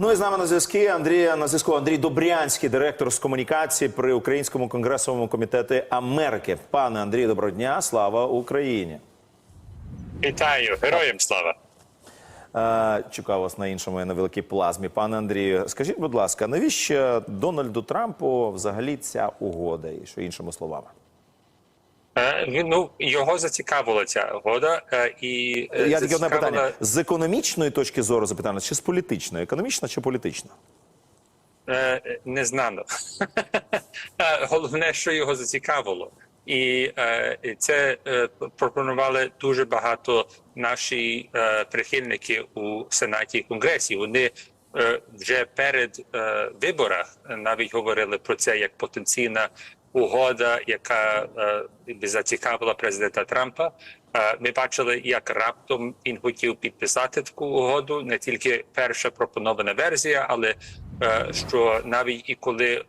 Ну і з нами на зв'язку Андрій на зв'язку Андрій Добрянський, директор з комунікації при Українському конгресовому комітеті Америки. Пане Андрій, доброго дня, слава Україні. Вітаю, героям слава. Е, чекав вас на іншому на великій плазмі. Пане Андрію, скажіть, будь ласка, навіщо Дональду Трампу взагалі ця угода, і що іншими словами? Е, він, ну його зацікавила ця угода, е, і е, Я таке одне питання: з економічної точки зору запитання, чи з політичної? Економічна чи політична? Не знано. Головне, що його зацікавило, і е, це е, пропонували дуже багато наші е, прихильники у сенаті і конгресі. Вони е, вже перед е, виборах навіть говорили про це як потенційна угода, яка е, би зацікавила президента Трампа. Е, Ми бачили, як раптом він хотів підписати таку угоду, не тільки перша пропонована версія, але е, що навіть і коли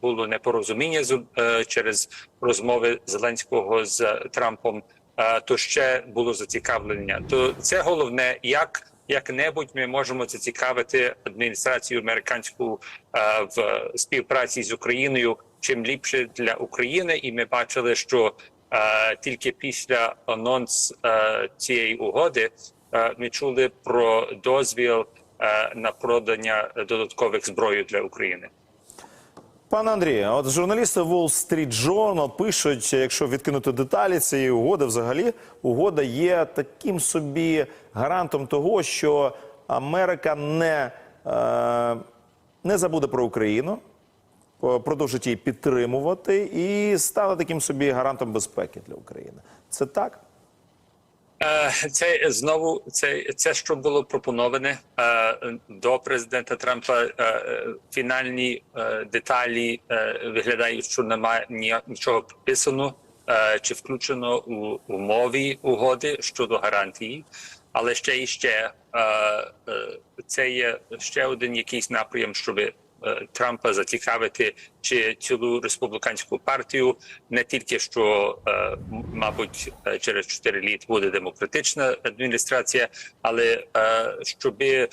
було непорозуміння через розмови Зеленського з Трампом, то ще було зацікавлення. То це головне, як як-небудь ми можемо зацікавити адміністрацію американську е, в співпраці з Україною чим ліпше для України, і ми бачили, що е, тільки після анонс е, цієї угоди ми чули про дозвіл на продання додаткових зброї для України. Пане Андрію, от журналісти Wall Street Journal пишуть, якщо відкинути деталі цієї угоди, взагалі угода є таким собі гарантом того, що Америка не, е, не забуде про Україну, е, продовжить її підтримувати і стане таким собі гарантом безпеки для України. Це так? Е, Це знову це, це що було пропоноване е, до президента Трампа. е, Фінальні деталі виглядають, що немає ні- нічого підписано чи включено у умові угоди щодо гарантії. Але ще і ще це є ще один якийсь напрям, щоб е, Трампа зацікавити чи цілу республіканську партію, не тільки що, е, мабуть, е, через 4 літ буде демократична адміністрація, але е, щоби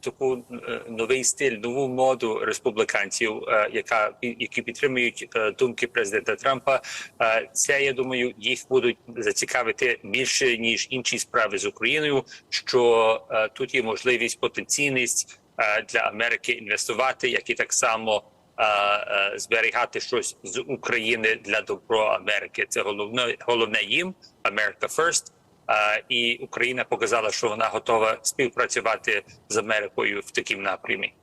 таку е, новий стиль, нову моду республіканців, е, яка які підтримують е, думки президента Трампа. Е, Це я думаю, їх будуть зацікавити більше ніж інші справи з Україною. Що е, тут є можливість, потенційність е, для Америки інвестувати, як і так само. е, е, Зберігати щось з України для добро Америки. Це головне головне їм America First. Е, і Україна показала, що вона готова співпрацювати з Америкою в такому напрямі.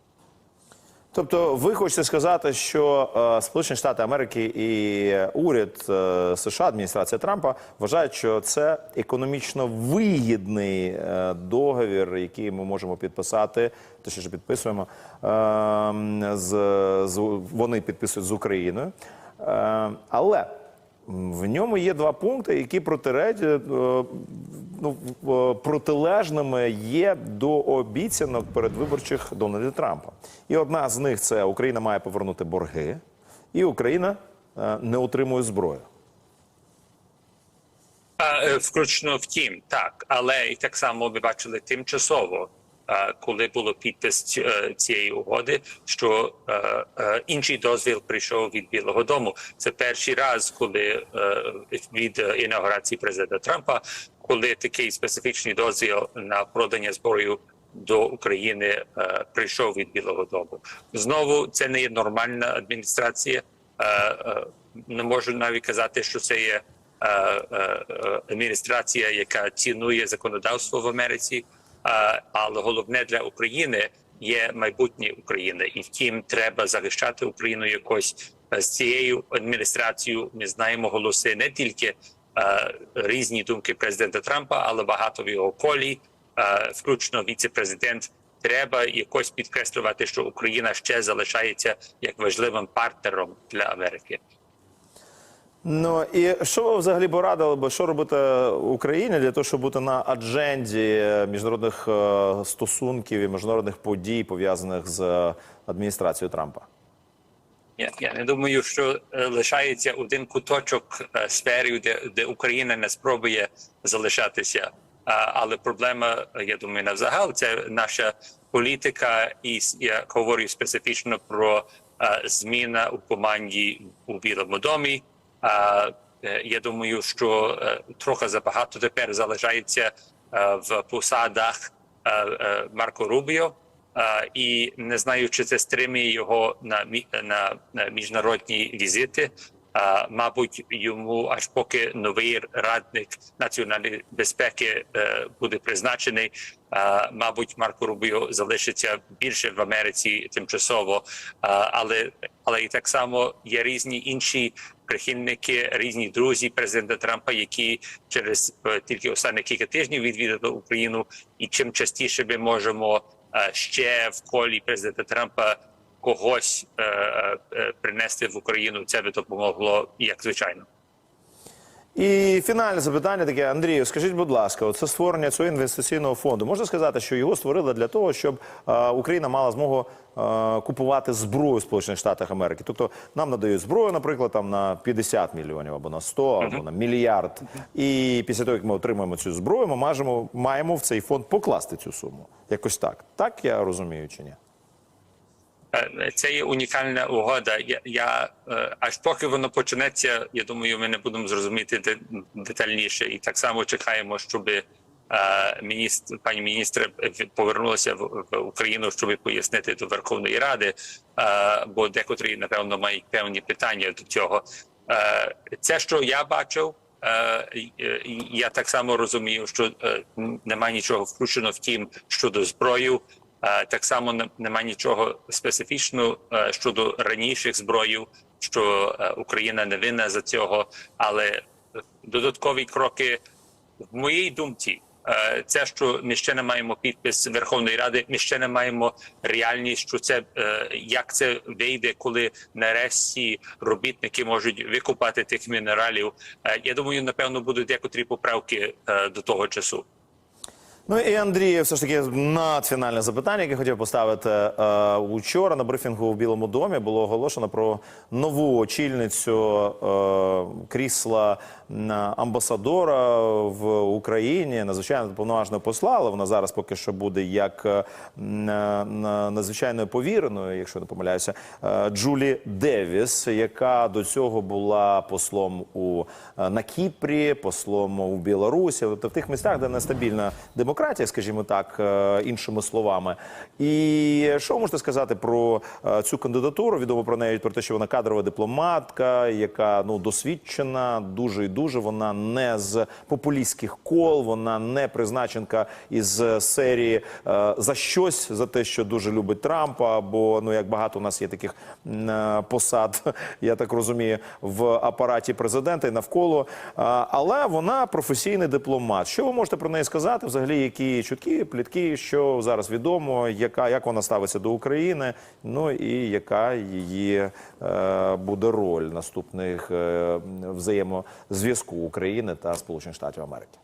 Тобто, ви хочете сказати, що е, Сполучені Штати Америки і уряд е, США, адміністрація Трампа вважають, що це економічно вигідний е, договір, який ми можемо підписати, точніше підписуємо е, з, з вони підписують з Україною. Е, але в ньому є два пункти, які протиречать, е, ну, е, протилежними є до обіцянок передвиборчих Дональда Трампа. І одна з них це Україна має повернути борги, і Україна е, не отримує зброю. Включно втім, так, але і так само ми бачили тимчасово, коли було підпис е, цієї угоди, що е, е, інший дозвіл прийшов від Білого Дому. Це перший раз, коли е, від е, інаугурації президента Трампа, коли такий специфічний дозвіл на продання зброю до України е, прийшов від Білого Дому. Знову це не є нормальна адміністрація. Е, е, не можу навіть казати, що це є е, е, е, адміністрація, яка цінує законодавство в Америці. Е, але головне для України є майбутнє України, і втім, треба захищати Україну якось Е, з цією адміністрацією. Ми знаємо голоси не тільки е, різні думки президента Трампа, але багато в його колі, включно віце-президент. Треба якось підкреслювати, що Україна ще залишається як важливим партнером для Америки. Ну і що ви взагалі порадили би, що робити Україні для того, щоб бути на адженді міжнародних е, стосунків і міжнародних подій, пов'язаних з адміністрацією Трампа? Я, я не думаю, що е, лишається один куточок е, сфери, де, де Україна не спробує залишатися але проблема, я думаю, на загал це наша політика, і я говорю специфічно про е, зміна у команді у Білому домі. Е, Я думаю, що е, трохи забагато тепер залишається е, в посадах Марко Рубіо. І не знаю, чи це стримує його на, на міжнародні візити. Мабуть, йому аж поки новий радник національної безпеки е, буде призначений. Мабуть, Марко Рубіо залишиться більше в Америці тимчасово, але але і так само є різні інші прихильники, різні друзі президента Трампа, які через е, тільки останні кілька тижнів відвідали Україну, і чим частіше ми можемо е, ще в колі президента Трампа когось е, е, принести в Україну, це би допомогло як звичайно. І фінальне запитання таке, Андрію, скажіть, будь ласка, це створення цього інвестиційного фонду. Можна сказати, що його створили для того, щоб е, Україна мала змогу е, купувати зброю в Сполучених Штатах Америки. Тобто нам надають зброю, наприклад, там на 50 мільйонів або на 100, або на мільярд. І після того, як ми отримаємо цю зброю, ми маємо, маємо в цей фонд покласти цю суму. Якось так. Так я розумію чи ні? Е, Це є унікальна угода. Я, я е, аж поки воно почнеться, я думаю, ми не будемо зрозуміти детальніше, і так само чекаємо, щоб е, міністр, пані міністр повернулася в, Україну, щоб пояснити до Верховної Ради, бо декотрі напевно мають певні питання до цього. Це, що я бачив. Я так само розумію, що немає нічого включено в тім щодо зброю. Е, Так само не- немає нічого специфічного е, щодо раніших зброїв, що е, Україна не винна за цього, але додаткові кроки в моїй думці. Це, що ми ще не маємо підпис Верховної Ради, ми ще не маємо реальність, що це як це вийде, коли нарешті робітники можуть викупати тих мінералів. Я думаю, напевно, будуть декотрі поправки до того часу. Ну і Андрій, все ж таки надфінальне запитання, яке хотів поставити Е, учора на брифінгу в Білому домі було оголошено про нову очільницю е, крісла амбасадора в Україні, надзвичайно повноважного посла, але вона зараз поки що буде як е, е, надзвичайною повіреною, якщо не помиляюся, е, Джулі Девіс, яка до цього була послом у на Кіпрі, послом у Білорусі, тобто в тих містах, де нестабільна демократія, скажімо так, е, іншими словами. І що ви можете сказати про е, цю кандидатуру? Відомо про неї про те, що вона кадрова дипломатка, яка ну досвідчена, дуже і дуже. Вона не з популістських кол, вона не призначенка із серії е, за щось за те, що дуже любить Трампа. Або ну як багато у нас є таких посад, я так розумію, в апараті президента і навколо. Але вона професійний дипломат. Що ви можете про неї сказати? Взагалі, які чутки, плітки, що зараз відомо, яка як вона ставиться до України? Ну і яка її е, буде роль наступних е, взаємозв'язку України та Сполучених Штатів Америки?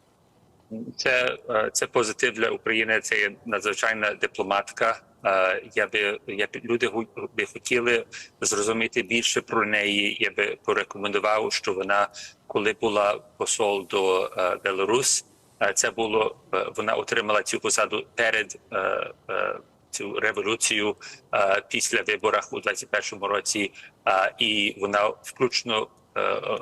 Це, е, це позитив для України. Це є надзвичайна дипломатка. Е, Я би я б люди би хотіли зрозуміти більше про неї. Я би порекомендував, що вона, коли була посол до е, Беларус, е, це було е, вона отримала цю посаду перед е, е, цю революцію е, після виборах у 21-му році, е, і вона включно е, е,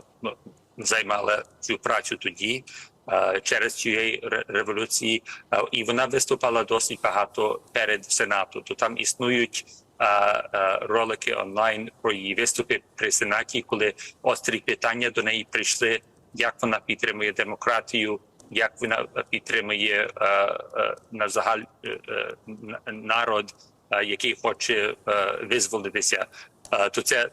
займала цю працю тоді е, через цієї революції, Е, і вона виступала досить багато перед сенату. То там існують е, е, ролики онлайн про її виступи при сенаті, коли острі питання до неї прийшли, як вона підтримує демократію. Як вона підтримує е, е, на загаль е, на- народ, який хоче визволитися, то це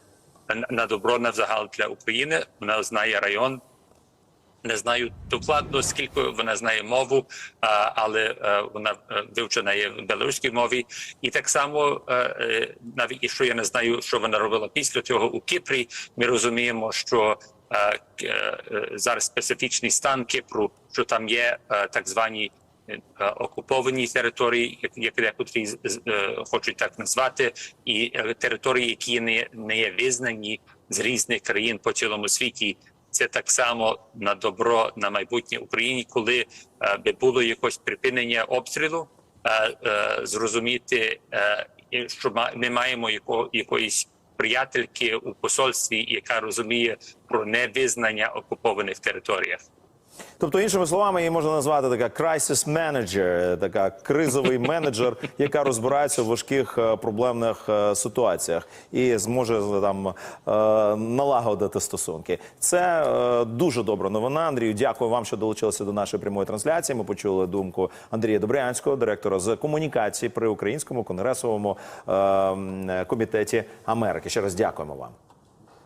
на- добро на загал для України. Вона знає район, не знаю докладно, скільки вона знає мову, але вона вивчена є в білоруській мові. І так само, навіть якщо я не знаю, що вона робила після цього у Кіпрі, ми розуміємо, що зараз специфічний стан Кіпру, що там є е, так звані. е, Окуповані території, як декотрі е, хочуть так назвати, і е, території, які не, не є визнані з різних країн по цілому світі, це так само на добро на майбутнє Україні, коли е, би було якось припинення обстрілу, е, е, зрозуміти, е, що ми маємо яко, якоїсь приятельки у посольстві, яка розуміє про невизнання окупованих територіях. Тобто, іншими словами, її можна назвати така crisis manager, така кризовий менеджер, яка розбирається у важких е, проблемних е, ситуаціях і зможе там е, налагодити стосунки. Це дуже добра новина. Андрію, дякую вам, що долучилися до нашої прямої трансляції. Ми почули думку Андрія Добрянського, директора з комунікації при українському конгресовому е, комітеті Америки. Ще раз дякуємо вам.